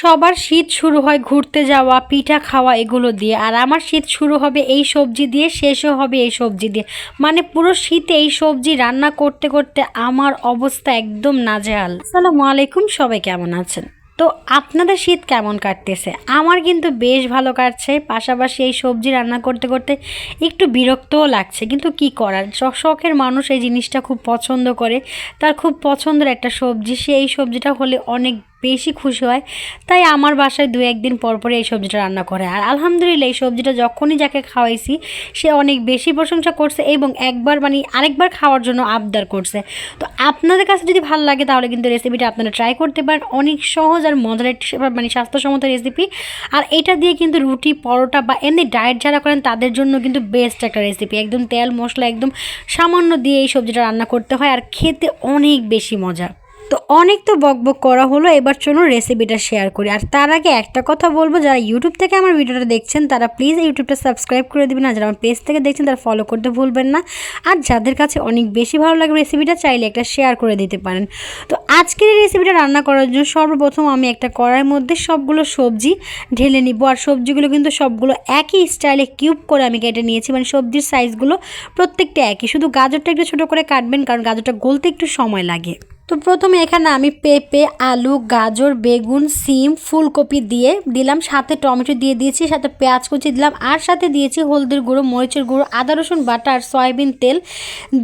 সবার শীত শুরু হয় ঘুরতে যাওয়া, পিঠা খাওয়া এগুলো দিয়ে। আর আমার শীত শুরু হবে এই সবজি দিয়ে, শেষও হবে এই সবজি দিয়ে। মানে পুরো শীতে এই সবজি রান্না করতে করতে আমার অবস্থা একদম নাজেহাল। আসসালামু আলাইকুম, সবাই কেমন আছেন? তো আপনাদের শীত কেমন কাটতেছে? আমার কিন্তু বেশ ভালো কাটছে। পাশাপাশি এই সবজি রান্না করতে করতে একটু বিরক্তও লাগছে। কিন্তু কি করার? শখের মানুষ এই জিনিসটা খুব পছন্দ করে। তার খুব পছন্দের একটা সবজি। সে এই সবজিটা হলে অনেক বেশি খুশি হয়। তাই আমার বাসায় দু একদিন পর পরে এই সবজিটা রান্না করে। আর আলহামদুলিল্লাহ এই সবজিটা যখনই যাকে খাওয়াইছি, সে অনেক বেশি প্রশংসা করছে এবং একবার মানে আরেকবার খাওয়ার জন্য আবদার করছে। তো আপনাদের কাছে যদি ভালো লাগে তাহলে কিন্তু রেসিপিটা আপনারা ট্রাই করতে পারেন। অনেক সহজ আর মজার মানে স্বাস্থ্যসম্মত রেসিপি আর এটা দিয়ে কিন্তু রুটি, পরোটা বা এমনি ডায়েট যারা করেন তাদের জন্য কিন্তু বেস্ট একটা রেসিপি একদম তেল মশলা একদম সামান্য দিয়ে এই সবজিটা রান্না করতে হয় আর খেতে অনেক বেশি মজা। তো অনেক তো বকবক করা হলো, এবার চলুন রেসিপিটা শেয়ার করি। আর তার আগে একটা কথা বলব, যারা ইউটিউব থেকে আমার ভিডিওটা দেখছেন, তারা প্লিজ ইউটিউবটা সাবস্ক্রাইব করে দিবেন, আর যারা আমার পেজ থেকে দেখছেন, তারা ফলো করতে ভুলবেন না। আর যাদের কাছে অনেক বেশি ভালো লাগে রেসিপিটা চাইলে একটা শেয়ার করে দিতে পারেন। তো আজকের এই রেসিপিটা রান্না করার জন্য সর্বপ্রথম আমি একটা কড়াইয়ের মধ্যে সবগুলো সবজি ঢেলে নিব, আর সবজিগুলো কিন্তু সবগুলো একই স্টাইলে কিউব করে আমি কেটে নিয়েছি। মানে সবজির সাইজগুলো প্রত্যেকটা একই, শুধু গাজরটা একটু ছোটো করে কাটবেন, কারণ গাজরটা গলতে একটু সময় লাগে। তো প্রথমে এখানে আমি পেঁপে, আলু, গাজর, বেগুন, সিম, ফুলকপি দিয়ে দিলাম, সাথে টমেটো দিয়ে দিয়েছি, সাথে পেঁয়াজ কুচি দিলাম, আর সাথে দিয়েছি হলদির গুঁড়ো, মরিচের গুঁড়ো, আদা, রসুন বাটা আর সয়াবিন তেল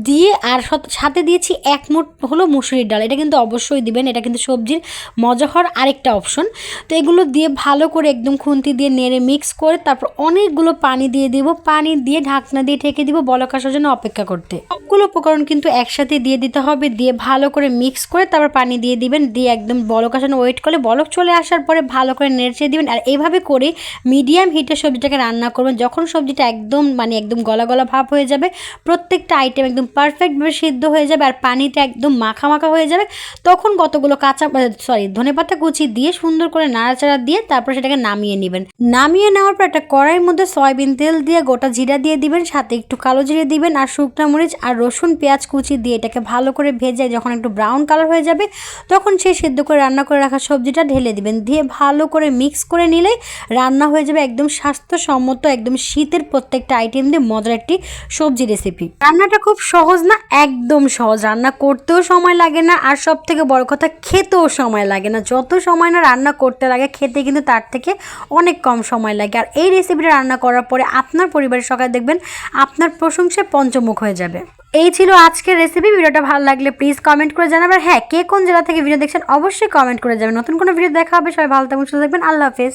দিয়ে, আর সাথে দিয়েছি এক মুঠ হলো মুসুরির ডাল। এটা কিন্তু অবশ্যই দিবেন, এটা কিন্তু সবজির মজা হওয়ার আরেকটা অপশন। তো এগুলো দিয়ে ভালো করে একদম খুন্তি দিয়ে নেড়ে মিক্স করে তারপর অনেকগুলো পানি দিয়ে দিব, পানি দিয়ে ঢাকনা দিয়ে ঢেকে দিব বলক আসার জন্য অপেক্ষা করতে। সবগুলো উপকরণ কিন্তু একসাথে দিয়ে দিতে হবে, দিয়ে ভালো করে মিক্স করে তারপর পানি দিয়ে দিবেন। দিয়ে একদম বলক আসানো ওয়েট করলে বলক চলে আসার পরে ভালো করে নেড়ে দিবেন। আর এইভাবে করে মিডিয়াম হিটে সবজিটাকে রান্না করবেন। যখন সবজিটা একদম মানে একদম গলা গলা ভাব হয়ে যাবে, প্রত্যেকটা আইটেম একদম পারফেক্টভাবে সিদ্ধ হয়ে যাবে আর পানিটা একদম মাখা মাখা হয়ে যাবে, তখন কতগুলো কাঁচা সরি ধনেপাতা কুচি দিয়ে সুন্দর করে নাড়াচাড়া দিয়ে তারপর সেটাকে নামিয়ে নেবেন। নামিয়ে নেওয়ার পর একটা কড়াইয়ের মধ্যে সয়াবিন তেল দিয়ে গোটা জিরা দিয়ে দিবেন, সাথে একটু কালো জিরে দিবেন, আর শুকনো মরিচ আর রসুন পেঁয়াজ কুচি দিয়ে এটাকে ভালো করে ভেজে যখন একটু ব্রাউন কালার হয়ে যাবে, তখন সেই সেদ্ধ করে রান্না করে রাখা সবজিটা ঢেলে দিবেন। দিয়ে ভালো করে মিক্স করে নিলে রান্না হয়ে যাবে একদম স্বাস্থ্যসম্মত, একদম শীতের প্রত্যেকটা আইটেম দিয়ে মজার একটি সবজি রেসিপি রান্নাটা খুব সহজ না? একদম সহজ। রান্না করতেও সময় লাগে না, আর সব থেকে বড় কথা, খেতেও সময় লাগে না। যত সময় না রান্না করতে লাগে, খেতে কিন্তু তার থেকে অনেক কম সময় লাগে। আর এই রেসিপিটা রান্না করার পরে আপনার পরিবারের সকালে দেখবেন, আপনার প্রশংসায় পঞ্চমুখ হয়ে যাবে। এই ছিল আজকের রেসিপি ভিডিওটা ভালো লাগলে প্লিজ কমেন্ট করে জানাবেন হ্যাঁ কে কোন জেলা থেকে ভিডিও দেখছেন, অবশ্যই কমেন্ট করে যাবেন। নতুন কোনো ভিডিও দেখা হবে, সবাই ভালো থাকবেন, সুস্থ থাকবেন, আল্লাহ হাফেজ।